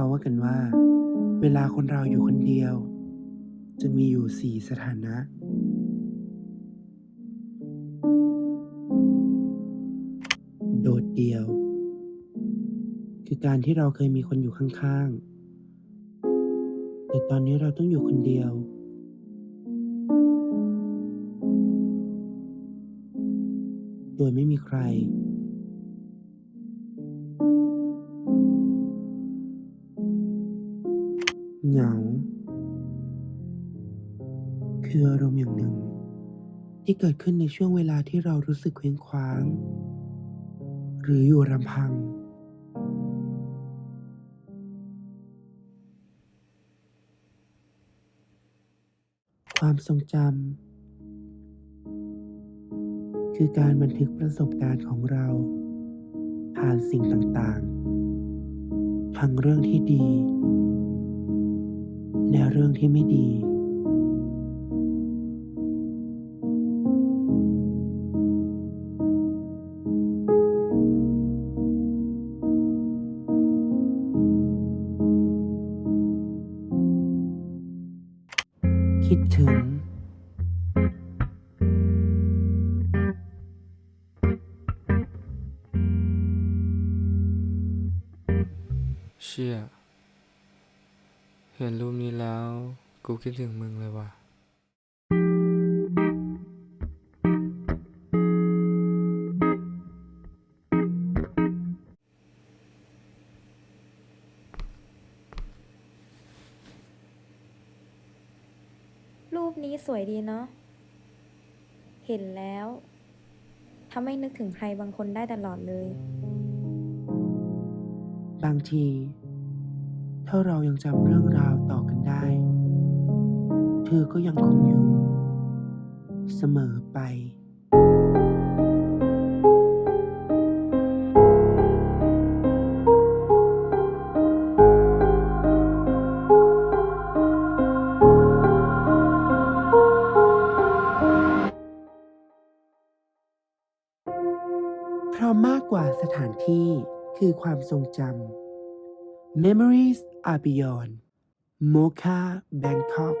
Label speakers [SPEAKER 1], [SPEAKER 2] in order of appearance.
[SPEAKER 1] เขาว่ากันว่า เวลาคนเราอยู่คนเดียว จะมีอยู่สี่สถานะ โดดเดี่ยว คือการที่เราเคยมีคนอยู่ข้างๆ แต่ตอนนี้เราต้องอยู่คนเดียว โดยไม่มีใคร เหงา คืออารมณ์อย่างหนึ่ง ที่เกิดขึ้นในช่วงเวลาที่เรารู้สึกเคว้งคว้าง หรืออยู่ลำพัง ความทรงจำคือการบันทึกประสบการณ์ของเรา ผ่านสิ่งต่างๆ ทั้งเรื่องที่ดี และเรื่องที่ไม่ดี คิดถึง
[SPEAKER 2] เชี่ย เห็นรูปนี้แล้ว กูคิดถึงมึงเลยว่ะ
[SPEAKER 3] รูปนี้สวยดีเนาะ เห็นแล้วทำให้นึกถึงใครบางคนได้ตลอดเลย
[SPEAKER 1] บางที ถ้าเรายังจำเรื่องราวต่อกันได้ เธอก็ยังคงอยู่ เสมอไปเพราะมากกว่าสถานที่คือความทรงจำ Memories are beyond. Mocha Bangkok